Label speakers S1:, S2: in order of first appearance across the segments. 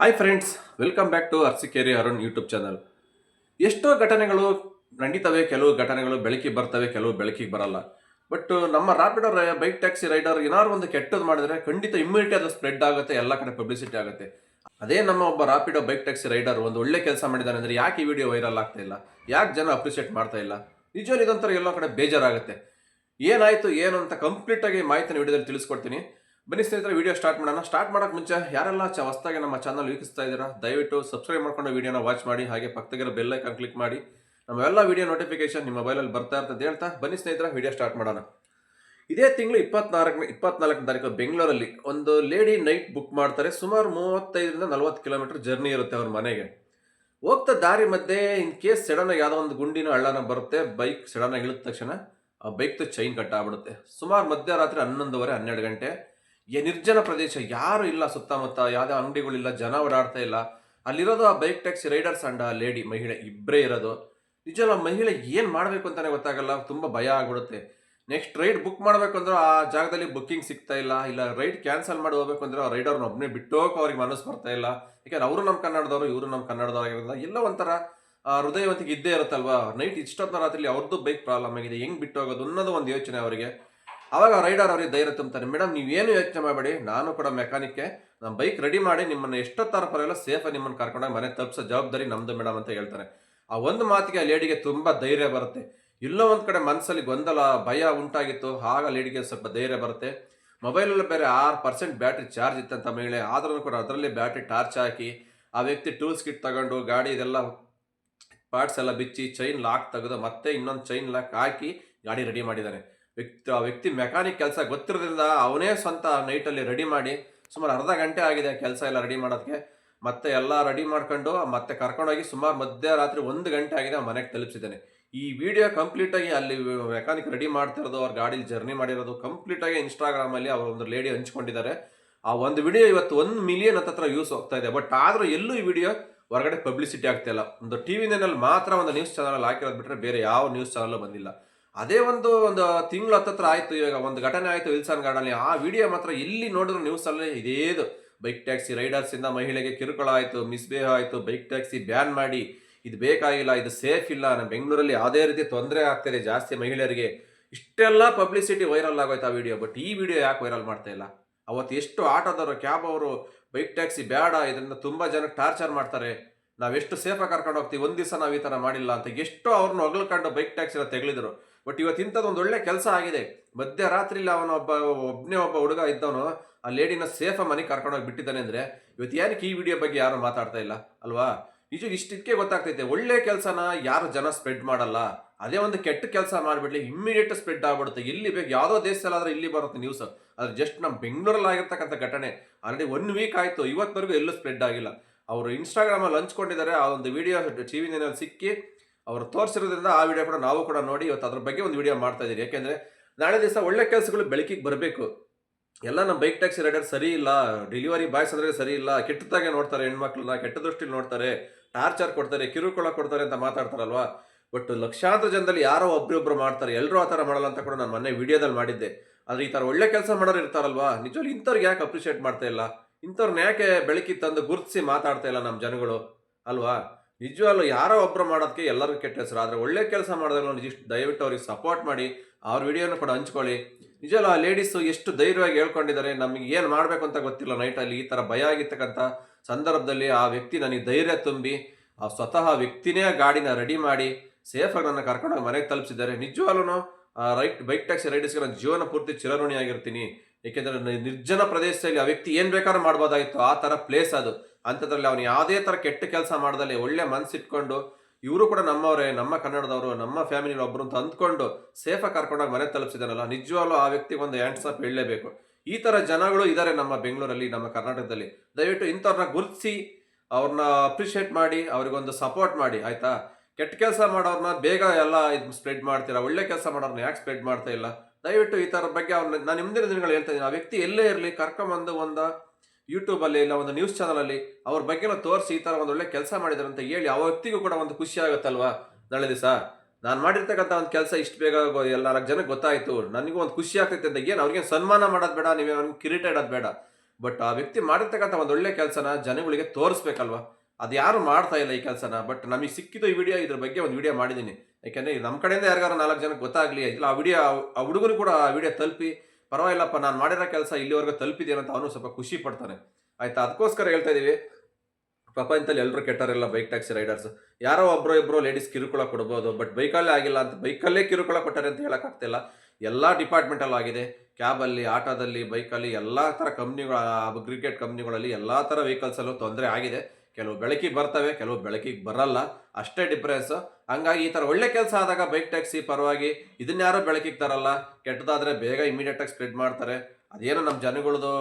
S1: Hi friends welcome back to Arsikere Arun YouTube channel ಎಷ್ಟೋ ಘಟನೆಗಳು ನಡೀತವೆ, ಕೆಲವು ಘಟನೆಗಳು ಬೆಳಕಿಗೆ ಬರ್ತವೆ, ಕೆಲವು ಬೆಳಕಿಗೆ ಬರಲ್ಲ. ಬಟ್ ನಮ್ಮ ರಾಪಿಡೋ ಬೈಕ್ ಟ್ಯಾಕ್ಸಿ ರೈಡರ್ ಏನಾದ್ರು ಒಂದು ಕೆಟ್ಟದ್ದು ಮಾಡಿದ್ರೆ ಖಂಡಿತ ಇಮ್ಯುನಿಟಿ ಅದು ಸ್ಪ್ರೆಡ್ ಆಗುತ್ತೆ, ಎಲ್ಲ ಕಡೆ ಪಬ್ಲಿಸಿಟಿ ಆಗುತ್ತೆ. ಅದೇ ನಮ್ಮ ಒಬ್ಬ ರಾಪಿಡೋ ಬೈಕ್ ಟ್ಯಾಕ್ಸಿ ರೈಡರ್ ಒಂದು ಒಳ್ಳೆ ಕೆಲಸ ಮಾಡಿದ್ದಾನೆ ಅಂದ್ರೆ ಯಾಕೆ ಈ ವಿಡಿಯೋ ವೈರಲ್ ಆಗ್ತಾ ಇಲ್ಲ? ಯಾಕೆ ಜನ ಅಪ್ರಿಷಿಯೇಟ್ ಮಾಡ್ತಾ ಇಲ್ಲ? ನಿಜವಲ್ಲಿ ಇದೊಂಥರ ಎಲ್ಲ ಕಡೆ ಬೇಜಾರಾಗುತ್ತೆ. ಏನಾಯ್ತು, ಏನು ಅಂತ ಕಂಪ್ಲೀಟ್ ಆಗಿ ಮಾಹಿತಿನ ವಿಡಿಯೋದಲ್ಲಿ ತಿಳಿಸ್ಕೊಡ್ತೀನಿ. ಬನ್ನಿ ಸ್ನೇಹಿತರೆ ವಿಡಿಯೋ ಸ್ಟಾರ್ಟ್ ಮಾಡೋಣ. ಸ್ಟಾರ್ಟ್ ಮಾಡೋಕೆ ಮುಂಚೆ ಯಾರೆಲ್ಲ ಹೊಸ್ದಾಗಿ ನಮ್ಮ ಚಾನಲ್ ವೀಕ್ಷಿಸ್ತಾ ಇದ್ದೀರಾ, ದಯವಿಟ್ಟು ಸಬ್ಸ್ಕ್ರೈಬ್ ಮಾಡ್ಕೊಂಡು ವಿಡಿಯೋನ ವಾಚ್ ಮಾಡಿ, ಹಾಗೆ ಪಕ್ಕದಲ್ಲಿರೋ ಬೆಲ್ ಐಕಾನ್ ಕ್ಲಿಕ್ ಮಾಡಿ. ನಮ್ಮೆಲ್ಲ ವಿಡಿಯೋ ನೋಟಿಫಿಕೇಶನ್ ನಿಮ್ಮ ಮೊಬೈಲಲ್ಲಿ ಬರ್ತಾ ಇರ್ತದೆ ಹೇಳ್ತಾ, ಬನ್ನಿ ಸ್ನೇಹಿತರ ವಿಡಿಯೋ ಸ್ಟಾರ್ಟ್ ಮಾಡೋಣ. ಇದೇ ತಿಂಗಳು ಇಪ್ಪತ್ನಾಲ್ಕನೇ ಇಪ್ಪತ್ನಾಲ್ಕನೇ ತಾರೀಕು ಬೆಂಗಳೂರಲ್ಲಿ ಒಂದು ಲೇಡಿ ನೈಟ್ ಬುಕ್ ಮಾಡ್ತಾರೆ. ಸುಮಾರು ಮೂವತ್ತೈದರಿಂದ ನಲವತ್ತು ಕಿಲೋಮೀಟರ್ ಜರ್ನಿ ಇರುತ್ತೆ ಅವ್ರ ಮನೆಗೆ. ಹೋಗ್ತಾ ದಾರಿ ಮಧ್ಯೆ ಇನ್ ಕೇಸ್ ಸಡನ್ ಆಗಿ ಯಾವುದೋ ಒಂದು ಗುಂಡಿನ ಹಳ್ಳನ ಬರುತ್ತೆ ಬೈಕ್ ಸಡನ್ ಆಗಿ ಇಳಿದ ತಕ್ಷಣ ಆ ಬೈಕ್ದು ಚೈನ್ ಕಟ್ ಆಗ್ಬಿಡುತ್ತೆ. ಸುಮಾರು ಮಧ್ಯರಾತ್ರಿ ಹನ್ನೊಂದುವರೆ, ಹನ್ನೆರಡು ಗಂಟೆ. ನಿರ್ಜನ ಪ್ರದೇಶ ಯಾರು ಇಲ್ಲ ಸುತ್ತಮುತ್ತ, ಯಾವುದೇ ಅಂಗಡಿಗಳಿಲ್ಲ, ಜನ ಓಡಾಡ್ತಾ ಇಲ್ಲ. ಅಲ್ಲಿರೋದು ಆ bike taxi riders and lady ಮಹಿಳೆ ಇಬ್ಬರೇ ಇರೋದು. ನಿಜ ಆ ಮಹಿಳೆ ಏನು ಮಾಡಬೇಕು ಅಂತಲೇ ಗೊತ್ತಾಗಲ್ಲ, ತುಂಬ ಭಯ ಆಗ್ಬಿಡುತ್ತೆ. ನೆಕ್ಸ್ಟ್ ರೈಡ್ ಬುಕ್ ಮಾಡಬೇಕು ಅಂದ್ರೆ ಆ ಜಾಗದಲ್ಲಿ ಬುಕ್ಕಿಂಗ್ ಸಿಗ್ತಾ ಇಲ್ಲ ಇಲ್ಲ ರೈಡ್ ಕ್ಯಾನ್ಸಲ್ ಮಾಡಿ ಹೋಗ್ಬೇಕು ಅಂದ್ರೆ ಆ ರೈಡರ್ನ ಒಬ್ಬನೇ ಬಿಟ್ಟೋಕೆ ಅವ್ರಿಗೆ ಮನಸ್ಸು ಬರ್ತಾ ಇಲ್ಲ. ಯಾಕಂದ್ರೆ ಅವರು ನಮ್ಮ ಕನ್ನಡದವರು, ಇವರು ನಮ್ಮ ಕನ್ನಡದವರಾಗಿರೋದ್ರಿಂದ ಎಲ್ಲ ಒಂಥರ ಹೃದಯವಂತಿಗೆ ಇದ್ದೇ ಇರುತ್ತಲ್ವಾ? ನೈಟ್ ಇಷ್ಟೊತ್ತ ರಾತ್ರಿ ಅವ್ರದ್ದು ಬೈಕ್ ಪ್ರಾಬ್ಲಮ್ ಆಗಿದೆ, ಹೆಂಗೆ ಬಿಟ್ಟು ಹೋಗೋದು ಅನ್ನೋದು ಒಂದು ಯೋಚನೆ ಅವರಿಗೆ. ಅವಾಗ ರೈಡರ್ ಅವರಿಗೆ ಧೈರ್ಯ ತುಂಬ್ತಾರೆ, ಮೇಡಮ್ ನೀವೇನು ಯೋಚನೆ ಮಾಡಬೇಡಿ, ನಾನು ಕೂಡ ಮೆಕ್ಯಾನಿಕ್ಗೆ ನಮ್ಮ ಬೈಕ್ ರೆಡಿ ಮಾಡಿ ನಿಮ್ಮನ್ನ ಎಷ್ಟೊತ್ತಾರ ಪರವಾಗಿಲ್ಲ ಸೇಫಾಗಿ ನಿಮ್ಮನ್ನು ಕರ್ಕೊಂಡೋಗಿ ಮನೆ ತಪ್ಪಿಸೋ ಜವಾಬ್ದಾರಿ ನಮ್ಮದು ಮೇಡಮ್ ಅಂತ ಹೇಳ್ತಾರೆ. ಆ ಒಂದು ಮಾತಿಗೆ ಆ ಲೇಡಿಗೆ ತುಂಬ ಧೈರ್ಯ ಬರುತ್ತೆ. ಎಲ್ಲೋ ಒಂದು ಕಡೆ ಮನಸ್ಸಲ್ಲಿ ಗೊಂದಲ, ಭಯ ಉಂಟಾಗಿತ್ತು, ಆಗ ಲೇಡಿಗೆ ಸ್ವಲ್ಪ ಧೈರ್ಯ ಬರುತ್ತೆ. ಮೊಬೈಲಲ್ಲಿ ಬೇರೆ ಆರು ಪರ್ಸೆಂಟ್ ಬ್ಯಾಟ್ರಿ ಚಾರ್ಜ್ ಇತ್ತಂತ ಮಹಿಳೆ ಆದ್ರೂ ಕೂಡ ಅದರಲ್ಲಿ ಬ್ಯಾಟ್ರಿ ಟಾರ್ಚ್ ಹಾಕಿ, ಆ ವ್ಯಕ್ತಿ ಟೂಲ್ಸ್ ಕಿಟ್ ತಗೊಂಡು ಗಾಡಿ ಇದೆಲ್ಲ ಪಾರ್ಟ್ಸ್ ಎಲ್ಲ ಬಿಚ್ಚಿ ಚೈನ್ ಲಾಕ್ ತೆಗೆದು ಮತ್ತೆ ಇನ್ನೊಂದು ಚೈನ್ ಲಾಕ್ ಹಾಕಿ ಗಾಡಿ ರೆಡಿ ಮಾಡಿದ್ದಾನೆ ವ್ಯಕ್ತಿ ಆ ವ್ಯಕ್ತಿ ಮೆಕ್ಯಾನಿಕ್ ಕೆಲಸ ಗೊತ್ತಿರೋದ್ರಿಂದ ಅವನೇ ಸ್ವಂತ ನೈಟಲ್ಲಿ ರೆಡಿ ಮಾಡಿ ಸುಮಾರು ಅರ್ಧ ಗಂಟೆ ಆಗಿದೆ ಕೆಲಸ ಎಲ್ಲ ರೆಡಿ ಮಾಡೋದಕ್ಕೆ ಮತ್ತೆ ಎಲ್ಲ ರೆಡಿ ಮಾಡ್ಕೊಂಡು, ಮತ್ತೆ ಕರ್ಕೊಂಡೋಗಿ ಸುಮಾರು ಮಧ್ಯರಾತ್ರಿ ಒಂದು ಗಂಟೆ ಆಗಿದೆ ಮನೆಗೆ ತಲುಪಿಸಿದ್ದಾನೆ. ಈ ವಿಡಿಯೋ ಕಂಪ್ಲೀಟ್ ಆಗಿ ಅಲ್ಲಿ ಮೆಕ್ಯಾನಿಕ್ ರೆಡಿ ಮಾಡ್ತಿರೋದು, ಅವ್ರ ಗಾಡೀಲಿ ಜರ್ನಿ ಮಾಡಿರೋದು ಕಂಪ್ಲೀಟ್ ಆಗಿ ಇನ್ಸ್ಟಾಗ್ರಾಮ್ ಅಲ್ಲಿ ಅವ್ರ ಒಂದು ಲೇಡಿ ಹಂಚ್ಕೊಂಡಿದ್ದಾರೆ. ಆ ಒಂದು ವಿಡಿಯೋ ಇವತ್ತು ಒಂದು ಮಿಲಿಯನ್ ಹತ್ರ ಯೂಸ್ ಹೋಗ್ತಾ ಇದೆ. ಬಟ್ ಆದರೂ ಎಲ್ಲೂ ಈ ವಿಡಿಯೋ ಹೊರಗಡೆ ಪಬ್ಲಿಸಿಟಿ ಆಗ್ತಾ ಇಲ್ಲ. ಒಂದು ಟಿವಿ ವಿನಲ್ಲಿ ಮಾತ್ರ ಒಂದು ನ್ಯೂಸ್ ಚಾನಲ್ ಹಾಕಿರೋದು ಬಿಟ್ಟರೆ ಬೇರೆ ಯಾವ ನ್ಯೂಸ್ ಚಾನಲ್ ಬಂದಿಲ್ಲ. ಅದೇ ಒಂದು ಒಂದು ತಿಂಗಳು ಹತ್ತತ್ರ ಆಯಿತು ಇವಾಗ, ಒಂದು ಘಟನೆ ಆಯಿತು ವಿಲ್ಸನ್ ಗಾರ್ಡನ್ ಆ ವಿಡಿಯೋ ಮಾತ್ರ ಎಲ್ಲಿ ನೋಡಿದ್ರು ನ್ಯೂಸ್ ಅಲ್ಲಿ ಇದೇದು. ಬೈಕ್ ಟ್ಯಾಕ್ಸಿ ರೈಡರ್ಸಿಂದ ಮಹಿಳೆಗೆ ಕಿರುಕುಳ ಆಯಿತು, ಮಿಸ್ಬಿಹೇವ್ ಆಯಿತು, ಬೈಕ್ ಟ್ಯಾಕ್ಸಿ ಬ್ಯಾನ್ ಮಾಡಿ, ಇದು ಬೇಕಾಗಿಲ್ಲ, ಇದು ಸೇಫ್ ಇಲ್ಲ. ನಮ್ಮ ಬೆಂಗಳೂರಲ್ಲಿ ಯಾವುದೇ ರೀತಿ ತೊಂದರೆ ಆಗ್ತಿದೆ ಜಾಸ್ತಿ ಮಹಿಳೆಯರಿಗೆ. ಇಷ್ಟೆಲ್ಲ ಪಬ್ಲಿಸಿಟಿ ವೈರಲ್ ಆಗೋಯ್ತು ಆ ವಿಡಿಯೋ, ಬಟ್ ಈ ವಿಡಿಯೋ ಯಾಕೆ ವೈರಲ್ ಮಾಡ್ತಾ ಇಲ್ಲ? ಅವತ್ತು ಎಷ್ಟು ಆಟೋದವರು, ಕ್ಯಾಬ್ ಅವರು, ಬೈಕ್ ಟ್ಯಾಕ್ಸಿ ಬೇಡ ಇದರಿಂದ ತುಂಬ ಜನಕ್ಕೆ ಟಾರ್ಚರ್ ಮಾಡ್ತಾರೆ. ನಾವೆಷ್ಟು ಸೇಫಾಗಿ ಕರ್ಕೊಂಡು ಹೋಗ್ತೀವಿ, ಒಂದು ದಿವಸ ನಾವು ಈ ಥರ ಮಾಡಿಲ್ಲ ಅಂತ. ಎಷ್ಟು ಅವ್ರನ್ನ ಹೊಗಳ್ಕೊಂಡು ಬೈಕ್ ಟ್ಯಾಕ್ಸಿ ತೆಗಳಿದ್ರು ಬಟ್ ಇವತ್ತು ಒಂದು ಒಳ್ಳೆ ಕೆಲಸ ಆಗಿದೆ. ಮಧ್ಯರಾತ್ರಿಲಿ ಅವನ ಒಬ್ಬ ಒಬ್ಬನೇ ಒಬ್ಬ ಹುಡುಗ ಇದ್ದವನು, ಆ ಲೇಡಿನ ಸೇಫ್ ಮನೆಗೆ ಕರ್ಕೊಂಡೋಗಿ ಬಿಟ್ಟಿದ್ದಾನೆ ಅಂದರೆ, ಇವತ್ತು ಏನಕ್ಕೆ ಈ ವಿಡಿಯೋ ಬಗ್ಗೆ ಯಾರು ಮಾತಾಡ್ತಾ ಇಲ್ಲ, ಅಲ್ವಾ? ನಿಜ ಇಷ್ಟಕ್ಕೆ ಗೊತ್ತಾಗ್ತೈತೆ, ಒಳ್ಳೆ ಕೆಲಸನ ಯಾರು ಜನ ಸ್ಪ್ರೆಡ್ ಮಾಡಲ್ಲ. ಅದೇ ಒಂದು ಕೆಟ್ಟ ಕೆಲಸ ಮಾಡಿಬಿಡ್ಲಿ ಇಮ್ಮಿಡಿಯೇಟ್ ಸ್ಪ್ರೆಡ್ ಆಗ್ಬಿಡುತ್ತೆ. ಇಲ್ಲಿ ಬೇಕು, ಯಾವುದೋ ದೇಶದಲ್ಲಾದ್ರೆ ಇಲ್ಲಿ ಬರುತ್ತೆ ನ್ಯೂಸ್ ಆದರೆ ಜಸ್ಟ್ ನಮ್ಮ ಬೆಂಗಳೂರಲ್ಲಿ ಆಗಿರ್ತಕ್ಕಂಥ ಘಟನೆ. ಆಲ್ರೆಡಿ ಒನ್ ವೀಕ್ ಆಯಿತು, ಇವತ್ತವರೆಗೂ ಎಲ್ಲೂ ಸ್ಪ್ರೆಡ್ ಆಗಿಲ್ಲ. ಅವರು ಇನ್ಸ್ಟಾಗ್ರಾಮಲ್ಲಿ ಹಂಚ್ಕೊಂಡಿದ್ದಾರೆ, ಆ ಒಂದು ವಿಡಿಯೋ ಟಿ ವಿ ಸಿಕ್ಕಿ ಅವರು ತೋರಿಸಿರೋದ್ರಿಂದ ಆ ವಿಡಿಯೋ ಕೂಡ ನಾವು ಕೂಡ ನೋಡಿ ಇವತ್ತು ಅದ್ರ ಬಗ್ಗೆ ಒಂದು ವಿಡಿಯೋ ಮಾಡ್ತಾ ಇದ್ದೀರಿ ಯಾಕೆಂದ್ರೆ ನಾಳೆ ದಿವಸ ಒಳ್ಳೆ ಕೆಲಸಗಳು ಬೆಳಕಿಗೆ ಬರಬೇಕು. ಎಲ್ಲ ನಮ್ಮ ಬೈಕ್ ಟ್ಯಾಕ್ಸಿ ರೈಡರ್ ಸರಿ ಇಲ್ಲ, ಡೆಲಿವರಿ ಬಾಯ್ಸ್ ಅಂದ್ರೆ ಸರಿ ಇಲ್ಲ ಕೆಟ್ಟದಾಗೆ ನೋಡ್ತಾರೆ ಹೆಣ್ಮಕ್ಳನ್ನ, ಕೆಟ್ಟ ದೃಷ್ಟಿಲಿ ನೋಡ್ತಾರೆ, ಟಾರ್ಚರ್ ಕೊಡ್ತಾರೆ, ಕಿರುಕುಳ ಕೊಡ್ತಾರೆ ಅಂತ ಮಾತಾಡ್ತಾರಲ್ವಾ? ಬಟ್ ಲಕ್ಷಾಂತರ ಜನದಲ್ಲಿ ಯಾರೋ ಒಬ್ಬರೊಬ್ಬರು ಮಾಡ್ತಾರೆ ಎಲ್ಲರೂ ಆ ಥರ ಮಾಡಲ್ಲ ಅಂತ ಕೂಡ ನಾನು ಮೊನ್ನೆ ವಿಡಿಯೋದಲ್ಲಿ ಮಾಡಿದ್ದೆ. ಆದರೆ ಈ ಥರ ಒಳ್ಳೆ ಕೆಲಸ ಮಾಡೋರು ಇರ್ತಾರಲ್ವಾ? ನಿಜವಾಗ್ಲೂ ಇಂಥವ್ರಿಗೆ ಯಾಕೆ ಅಪ್ರಿಷಿಯೇಟ್ ಮಾಡ್ತಾ ಇಲ್ಲ? ಇಂಥವ್ರನ್ನ ಯಾಕೆ ಬೆಳಕಿ ತಂದು ಗುರುತಿಸಿ ಮಾತಾಡ್ತಾ ಇಲ್ಲ ನಮ್ಮ ಜನಗಳು? ಅಲ್ವಾ? ನಿಜವಲ್ಲೂ ಯಾರೋ ಒಬ್ಬರು ಮಾಡೋದಕ್ಕೆ ಎಲ್ಲರಿಗೂ ಕೆಟ್ಟ ಹೆಸರು. ಆದರೆ ಒಳ್ಳೆ ಕೆಲಸ ಮಾಡಿದಾಗ ನಿಜ ದಯವಿಟ್ಟು ಅವ್ರಿಗೆ ಸಪೋರ್ಟ್ ಮಾಡಿ, ಅವ್ರ ವಿಡಿಯೋನ ಕೂಡ ಹಂಚ್ಕೊಳ್ಳಿ. ನಿಜವಲ್ಲ ಆ ಲೇಡೀಸು ಎಷ್ಟು ಧೈರ್ಯವಾಗಿ ಹೇಳ್ಕೊಂಡಿದ್ದಾರೆ, ನಮಗೆ ಏನು ಮಾಡಬೇಕು ಅಂತ ಗೊತ್ತಿಲ್ಲ ನೈಟಲ್ಲಿ ಈ ಥರ ಭಯ ಆಗಿರ್ತಕ್ಕಂಥ ಸಂದರ್ಭದಲ್ಲಿ ಆ ವ್ಯಕ್ತಿ ನನಗೆ ಧೈರ್ಯ ತುಂಬಿ, ಆ ಸ್ವತಃ ವ್ಯಕ್ತಿನೇ ಗಾಡಿನ ರೆಡಿ ಮಾಡಿ ಸೇಫಾಗಿ ನನ್ನ ಕರ್ಕೊಂಡೋಗಿ ಮನೆಗೆ ತಲುಪಿಸಿದ್ದಾರೆ. ನಿಜವಾಗ್ಲೂ ರೈಟ್ ಬೈಕ್ ಟ್ಯಾಕ್ಸಿ ರೈಡರ್ಸ್ಗೆ ನಾನು ಜೀವನ ಪೂರ್ತಿ ಚಿರಋಣಿಯಾಗಿರ್ತೀನಿ. ಏಕೆಂದರೆ ನಿರ್ಜನ ಪ್ರದೇಶದಲ್ಲಿ ಆ ವ್ಯಕ್ತಿ ಏನು ಬೇಕಾದ್ರೂ ಮಾಡ್ಬೋದಾಗಿತ್ತು. ಆ ಥರ ಪ್ಲೇಸ್ ಅದು. ಅಂಥದ್ರಲ್ಲಿ ಅವನು ಯಾವುದೇ ಥರ ಕೆಟ್ಟ ಕೆಲಸ ಮಾಡ್ದಲ್ಲಿ ಒಳ್ಳೆ ಮನಸ್ಸಿಟ್ಕೊಂಡು ಇವರು ಕೂಡ ನಮ್ಮವರೇ, ನಮ್ಮ ಕನ್ನಡದವರು, ನಮ್ಮ ಫ್ಯಾಮಿಲಿ ಒಬ್ಬರು ಅಂತ ಅಂದ್ಕೊಂಡು ಸೇಫಾಗಿ ಕರ್ಕೊಂಡೋಗಿ ಮನೆ ತಲುಪಿಸಿದಾನಲ್ಲ, ನಿಜವಾಗ್ಲೂ ಆ ವ್ಯಕ್ತಿಗೆ ಒಂದು ಹ್ಯಾಂಡ್ಸ್ ಅಪ್ ಹೇಳಲೇಬೇಕು. ಈ ಥರ ಜನಗಳು ಇದ್ದಾರೆ ನಮ್ಮ ಬೆಂಗಳೂರಲ್ಲಿ, ನಮ್ಮ ಕರ್ನಾಟಕದಲ್ಲಿ. ದಯವಿಟ್ಟು ಇಂಥವ್ರನ್ನ ಗುರುತಿಸಿ ಅವ್ರನ್ನ ಅಪ್ರಿಷಿಯೇಟ್ ಮಾಡಿ, ಅವ್ರಿಗೊಂದು ಸಪೋರ್ಟ್ ಮಾಡಿ, ಆಯಿತಾ? ಕೆಟ್ಟ ಕೆಲಸ ಮಾಡೋರನ್ನ ಬೇಗ ಎಲ್ಲ ಇದು ಸ್ಪ್ರೆಡ್ ಮಾಡ್ತೀರಾ? ಒಳ್ಳೆ ಕೆಲಸ ಮಾಡೋರನ್ನ ಯಾಕೆ ಸ್ಪ್ರೆಡ್ ಮಾಡ್ತಾ ಇಲ್ಲ? ದಯವಿಟ್ಟು ಈ ಥರ ಬಗ್ಗೆ ಅವ್ರನ್ನ ನಾನು ಮುಂದಿನ ದಿನಗಳು ಹೇಳ್ತಾ ಇದ್ದೀನಿ, ಆ ವ್ಯಕ್ತಿ ಎಲ್ಲೇ ಇರಲಿ, ಕರ್ಕೊಂಬಂದು ಒಂದು ಯೂಟ್ಯೂಬಲ್ಲಿ ಇಲ್ಲ ಒಂದು ನ್ಯೂಸ್ ಚಾನಲಲ್ಲಿ ಅವ್ರ ಬಗ್ಗೆ ತೋರಿಸಿ ಈ ಥರ ಒಂದು ಒಳ್ಳೆ ಕೆಲಸ ಮಾಡಿದ್ದಾರೆ ಅಂತ ಹೇಳಿ ಆ ವ್ಯಕ್ತಿಗೂ ಕೂಡ ಒಂದು ಖುಷಿ ಆಗುತ್ತಲ್ವಾ? ನಾಳೆ ದಿವಸ. ನಾನು ಮಾಡಿರ್ತಕ್ಕಂಥ ಒಂದು ಕೆಲಸ ಇಷ್ಟು ಬೇಗ ಎಲ್ಲ ಜನಕ್ಕೆ ಗೊತ್ತಾಯಿತು. ನನಗೂ ಒಂದು ಖುಷಿ ಆಗ್ತೈತೆ ಅಂತ ಏನು ಅವ್ರಿಗೆ ಸನ್ಮಾನ ಮಾಡೋದು ಬೇಡ, ನೀವೇ ಅವ್ನಿಗೆ ಕಿರೀಟ ಇಡೋದು ಬೇಡ. ಬಟ್ ಆ ವ್ಯಕ್ತಿ ಮಾಡಿರ್ತಕ್ಕಂಥ ಒಂದು ಒಳ್ಳೆ ಕೆಲಸನ ಜನಗಳಿಗೆ ತೋರಿಸ್ಬೇಕಲ್ವಾ? ಅದು ಯಾರು ಮಾಡ್ತಾ ಇಲ್ಲ ಈ ಕೆಲಸನ. ಬಟ್ ನಮಗೆ ಸಿಕ್ಕಿದ್ದು ಈ ವಿಡಿಯೋ, ಇದ್ರ ಬಗ್ಗೆ ಒಂದು ವಿಡಿಯೋ ಮಾಡಿದ್ದೀನಿ ಯಾಕೆಂದರೆ ನಮ್ಮ ಕಡೆಯಿಂದ ಯಾರಿಗಾರ ನಾಲ್ಕು ಜನಕ್ಕೆ ಗೊತ್ತಾಗಲಿ, ಇಲ್ಲ ಆ ವಿಡಿಯೋ ಆ ಹುಡುಗರು ಕೂಡ ಆ ವಿಡಿಯೋ ತಲುಪಿ ಪರವಾಗಿಲ್ಲಪ್ಪ, ನಾನು ಮಾಡಿರೋ ಕೆಲಸ ಇಲ್ಲಿವರೆಗೂ ತಲುಪಿದ್ದೀನಿ ಅಂತ ಅವನು ಸ್ವಲ್ಪ ಖುಷಿ ಪಡ್ತಾನೆ. ಆಯ್ತಾ? ಅದಕ್ಕೋಸ್ಕರ ಹೇಳ್ತಾ ಇದೀವಿ. ಪ್ರಪಂಚದಲ್ಲಿ ಎಲ್ಲರೂ ಕೆಟ್ಟವರೆಲ್ಲ ಬೈಕ್ ಟ್ಯಾಕ್ಸಿ ರೈಡರ್ಸ್ ಯಾರೋ ಒಬ್ಬರು ಇಬ್ಬರು ಲೇಡೀಸ್ ಕಿರುಕುಳ ಕೊಡ್ಬೋದು ಬಟ್ ಬೈಕಲ್ಲೇ ಆಗಿಲ್ಲ ಅಂತ ಬೈಕಲ್ಲೇ ಕಿರುಕುಳ ಕೊಟ್ಟಾರೆ ಅಂತ ಹೇಳೋಕ್ಕಾಗ್ತಿಲ್ಲ ಎಲ್ಲ ಡಿಪಾರ್ಟ್ಮೆಂಟಲ್ಲೂ ಆಗಿದೆ. ಕ್ಯಾಬಲ್ಲಿ ಆಟೋದಲ್ಲಿ ಬೈಕಲ್ಲಿ ಎಲ್ಲ ಥರ ಕಂಪ್ನಿಗಳ ಅಗ್ರಿಗೇಟ್ ಕಂಪ್ನಿಗಳಲ್ಲಿ ಎಲ್ಲ ಥರ ವೆಹಿಕಲ್ಸಲ್ಲೂ ತೊಂದರೆ ಆಗಿದೆ. ಕೆಲವು ಬೆಳಕಿಗೆ ಬರ್ತವೆ, ಕೆಲವು ಬೆಳಕಿಗೆ ಬರಲ್ಲ. ಅಷ್ಟೇ ಡಿಫ್ರೆನ್ಸ್ ಹಂಗಾಗಿ ಈ ಥರ ಒಳ್ಳೆ ಕೆಲಸ ಆದಾಗ ಬೈಕ್ ಟ್ಯಾಕ್ಸಿ ಪರವಾಗಿ ಇದನ್ನ ಯಾರೋ ಬೆಳಕಿಗೆ ತರಲ್ಲ? ಕೆಟ್ಟದಾದರೆ ಬೇಗ ಇಮಿಡಿಯೇಟಾಗಿ ಸ್ಪ್ರೆಡ್ ಮಾಡ್ತಾರೆ. ಅದೇನೋ ನಮ್ಮ ಜನಗಳದು,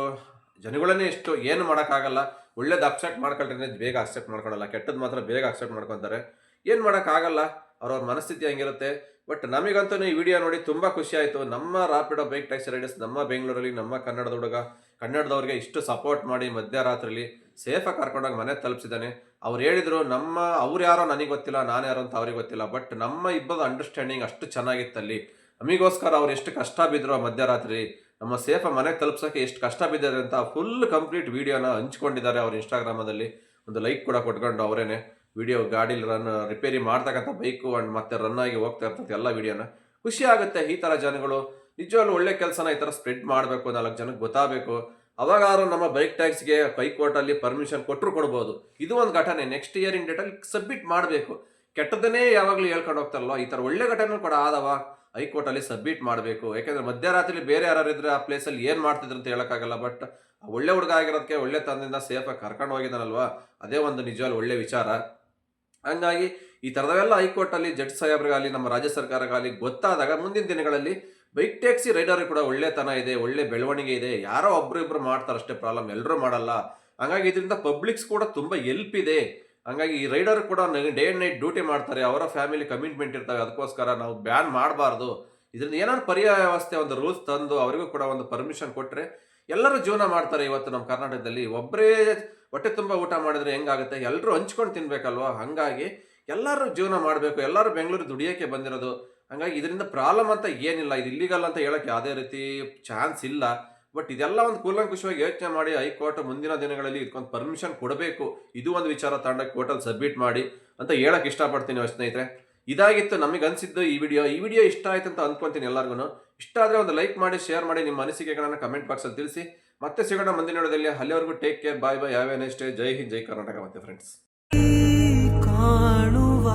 S1: ಜನಗಳನ್ನೇ ಇಷ್ಟು ಏನು ಮಾಡೋಕ್ಕಾಗಲ್ಲ. ಒಳ್ಳೇದು ಅಕ್ಸೆಪ್ಟ್ ಮಾಡ್ಕೊಳ್ರಿ, ಬೇಗ ಅಕ್ಸೆಪ್ಟ್ ಮಾಡ್ಕೊಳ್ಳಲ್ಲ ಕೆಟ್ಟದ್ದು ಮಾತ್ರ ಬೇಗ ಅಕ್ಸೆಪ್ಟ್ ಮಾಡ್ಕೊತಾರೆ. ಏನು ಮಾಡೋಕ್ಕಾಗಲ್ಲ? ಅವ್ರವ್ರ ಮನಸ್ಥಿತಿ ಹಂಗಿರುತ್ತೆ. ಬಟ್ ನಮಗಂತೂ ಈ ವಿಡಿಯೋ ನೋಡಿ ತುಂಬ ಖುಷಿ ಆಯಿತು. ನಮ್ಮ ರಾಪಿಡೋ ಬೈಕ್ ಟ್ಯಾಕ್ಸಿ ರೈಡರ್ಸ್ ನಮ್ಮ ಬೆಂಗಳೂರಲ್ಲಿ ನಮ್ಮ ಕನ್ನಡದ ಹುಡುಗ ಕನ್ನಡದವ್ರಿಗೆ ಇಷ್ಟು ಸಪೋರ್ಟ್ ಮಾಡಿ ಮಧ್ಯರಾತ್ರಿಲಿ ಸೇಫಾಗಿ ಕರ್ಕೊಂಡೋಗಿ ಮನೆ ತಲುಪಿಸಿದ್ದಾನೆ. ಅವ್ರು ಹೇಳಿದ್ರು, ನಮ್ಮ, ಅವ್ರು ಯಾರೋ ನನಗೆ ಗೊತ್ತಿಲ್ಲ, ನಾನು ಯಾರೋ ಅಂತ ಅವ್ರಿಗೆ ಗೊತ್ತಿಲ್ಲ. ಬಟ್ ನಮ್ಮ ಇಬ್ಬರ ಅಂಡರ್ಸ್ಟ್ಯಾಂಡಿಂಗ್ ಅಷ್ಟು ಚೆನ್ನಾಗಿತ್ತಲ್ಲಿ ನಮಗೋಸ್ಕರ ಅವ್ರು ಎಷ್ಟು ಕಷ್ಟ ಬಿದ್ದರು ಮಧ್ಯರಾತ್ರಿ. ನಮ್ಮ ಸೇಫ ಮನೆಗೆ ತಲುಪ್ಸೋಕ್ಕೆ ಎಷ್ಟು ಕಷ್ಟ ಬಿದ್ದಾರೆ ಅಂತ ಫುಲ್ ಕಂಪ್ಲೀಟ್ ವಿಡಿಯೋನ ಹಂಚ್ಕೊಂಡಿದ್ದಾರೆ ಅವ್ರ ಇನ್ಸ್ಟಾಗ್ರಾಮಲ್ಲಿ ಒಂದು ಲೈಕ್ ಕೂಡ ಕೊಟ್ಕೊಂಡು ಅವರೇನೆ. ವಿಡಿಯೋ ಗಾಡೀಲಿ ರನ್ ರಿಪೇರಿ ಮಾಡ್ತಕ್ಕಂಥ ಬೈಕು ಅಂಡ್ ಮತ್ತೆ ರನ್ ಆಗಿ ಹೋಗ್ತಾ ಇರ್ತದೆ ಎಲ್ಲ ವಿಡಿಯೋನ. ಖುಷಿ ಆಗುತ್ತೆ ಈ ಥರ ಜನಗಳು. ನಿಜವಾಗ್ಲೂ ಒಳ್ಳೆ ಕೆಲಸನ ಈ ಥರ ಸ್ಪ್ರೆಡ್ ಮಾಡಬೇಕು, ನಾಲ್ಕು ಜನಕ್ಕೆ ಗೊತ್ತಾಗಬೇಕು. ಅವಾಗಾರು ನಮ್ಮ ಬೈಕ್ ಟ್ಯಾಕ್ಸ್ಗೆ ಹೈಕೋರ್ಟಲ್ಲಿ ಪರ್ಮಿಷನ್ ಕೊಟ್ಟರು ಕೊಡ್ಬೋದು. ಇದು ಒಂದು ಘಟನೆ. ನೆಕ್ಸ್ಟ್ ಇಯರಿಂಗ್ ಡೇಟಲ್ಲಿ ಸಬ್ಮಿಟ್ ಮಾಡಬೇಕು. ಕೆಟ್ಟದನ್ನೇ ಯಾವಾಗಲೂ ಹೇಳ್ಕೊಂಡು ಹೋಗ್ತಾರಲ್ಲ, ಈ ಥರ ಒಳ್ಳೆ ಘಟನೆ ಕೂಡ ಆದವ ಹೈಕೋರ್ಟಲ್ಲಿ ಸಬ್ಮಿಟ್ ಮಾಡಬೇಕು. ಯಾಕೆಂದರೆ ಮಧ್ಯರಾತ್ರಿ ಬೇರೆ ಯಾರು ಇದ್ರೆ ಆ ಪ್ಲೇಸಲ್ಲಿ ಏನು ಮಾಡ್ತಿದ್ರು ಅಂತ ಹೇಳೋಕ್ಕಾಗಲ್ಲ ಬಟ್ ಒಳ್ಳೆ ಹುಡುಗ ಆಗಿರೋದಕ್ಕೆ ಒಳ್ಳೆ ತಂದಿಂದ ಸೇಫಾಗಿ ಕರ್ಕೊಂಡು ಹೋಗಿದ್ದಾನಲ್ವಾ? ಅದೇ ಒಂದು ನಿಜವಾಗ್ಲೂ ಒಳ್ಳೆ ವಿಚಾರ. ಹಂಗಾಗಿ ಈ ಥರದವೆಲ್ಲ ಹೈಕೋರ್ಟಲ್ಲಿ ಜಡ್ಜ್ ಸಾಹೇಬ್ರಿಗಾಗಲಿ, ನಮ್ಮ ರಾಜ್ಯ ಸರ್ಕಾರಗಾಗಲಿ ಗೊತ್ತಾದಾಗ ಮುಂದಿನ ದಿನಗಳಲ್ಲಿ ಬೈಕ್ ಟ್ಯಾಕ್ಸಿ ರೈಡರ್ ಕೂಡ ಒಳ್ಳೆತನ ಇದೆ, ಒಳ್ಳೆ ಬೆಳವಣಿಗೆ ಇದೆ, ಯಾರೋ ಒಬ್ರು ಇಬ್ರು ಮಾಡ್ತಾರೆ ಅಷ್ಟೇ ಪ್ರಾಬ್ಲಮ್ ಎಲ್ಲರೂ ಮಾಡಲ್ಲ. ಹಂಗಾಗಿ ಇದರಿಂದ ಪಬ್ಲಿಕ್ಸ್ ಕೂಡ ತುಂಬ ಎಲ್ಪ್ ಇದೆ. ಹಂಗಾಗಿ ಈ ರೈಡರ್ ಕೂಡ ಡೇ ಅಂಡ್ ನೈಟ್ ಡ್ಯೂಟಿ ಮಾಡ್ತಾರೆ, ಅವರ ಫ್ಯಾಮಿಲಿ ಕಮಿಟ್ಮೆಂಟ್ ಇರ್ತವೆ, ಅದಕ್ಕೋಸ್ಕರ ನಾವು ಬ್ಯಾನ್ ಮಾಡಬಾರ್ದು. ಇದರಿಂದ ಏನಾದ್ರು ಪರ್ಯಾಯ ವ್ಯವಸ್ಥೆ, ಒಂದು ರೂಲ್ಸ್ ತಂದು, ಅವರಿಗೂ ಕೂಡ ಒಂದು ಪರ್ಮಿಷನ್ ಕೊಟ್ಟರೆ ಎಲ್ಲರೂ ಜೀವನ ಮಾಡ್ತಾರೆ ಇವತ್ತು ನಮ್ಮ ಕರ್ನಾಟಕದಲ್ಲಿ. ಒಬ್ಬರೇ ಹೊಟ್ಟೆ ತುಂಬ ಊಟ ಮಾಡಿದ್ರೆ ಹೆಂಗಾಗುತ್ತೆ? ಎಲ್ಲರೂ ಹಂಚ್ಕೊಂಡು ತಿನ್ಬೇಕಲ್ವಾ? ಹಂಗಾಗಿ ಎಲ್ಲರೂ ಜೀವನ ಮಾಡಬೇಕು. ಎಲ್ಲರೂ ಬೆಂಗಳೂರು ದುಡಿಯೋಕ್ಕೆ ಬಂದಿರೋದು. ಹಂಗಾಗಿ ಇದರಿಂದ ಪ್ರಾಬ್ಲಮ್ ಅಂತ ಏನಿಲ್ಲ. ಇದು ಇಲ್ಲಿಗಲ್ಲ ಅಂತ ಹೇಳಕ್ಕೆ ಯಾವುದೇ ರೀತಿ ಚಾನ್ಸ್ ಇಲ್ಲ. ಬಟ್ ಇದೆಲ್ಲ ಒಂದು ಕೂಲಂಕುಷವಾಗಿ ಯೋಚನೆ ಮಾಡಿ ಹೈಕೋರ್ಟ್ ಮುಂದಿನ ದಿನಗಳಲ್ಲಿ ಇದಕ್ಕೊಂದು ಪರ್ಮಿಷನ್ ಕೊಡಬೇಕು. ಇದು ಒಂದು ವಿಚಾರ ತಗೊಂಡೋಗಿ ಕೋರ್ಟಲ್ಲಿ ಸಬ್ಮಿಟ್ ಮಾಡಿ ಅಂತ ಹೇಳಕ್ಕೆ ಇಷ್ಟಪಡ್ತೀನಿ ಸ್ನೇಹಿತರೆ. ಇದಾಗಿತ್ತು ನಮಗೆ ಅನಿಸಿದ್ದು ಈ ವಿಡಿಯೋ. ಈ ವಿಡಿಯೋ ಇಷ್ಟ ಆಯ್ತು ಅಂತ ಅನ್ಕೊಂತೀನಿ ಎಲ್ಲರಿಗೂ ಇಷ್ಟ ಆದರೆ ಒಂದು ಲೈಕ್ ಮಾಡಿ, ಶೇರ್ ಮಾಡಿ ನಿಮ್ಮ ಅನಿಸಿಕೆಗಳನ್ನು ಕಮೆಂಟ್ ಬಾಕ್ಸಲ್ಲಿ ತಿಳಿಸಿ. ಮತ್ತೆ ಸಿಗೋಣ ಮುಂದಿನ ವಿಡಿಯೋದಲ್ಲಿ. ಅಲ್ಲಿವರೆಗೂ ಟೇಕ್ ಕೇರ್, ಬಾಯ್ ಬಾಯ್ ಯಾವೇ ನೆಕ್ಸ್ಟ್ ಜೈ ಹಿಂದ್, ಜೈ ಕರ್ನಾಟಕ. ಮತ್ತೆ ಫ್ರೆಂಡ್ಸ್
S2: ಕಾಣುವ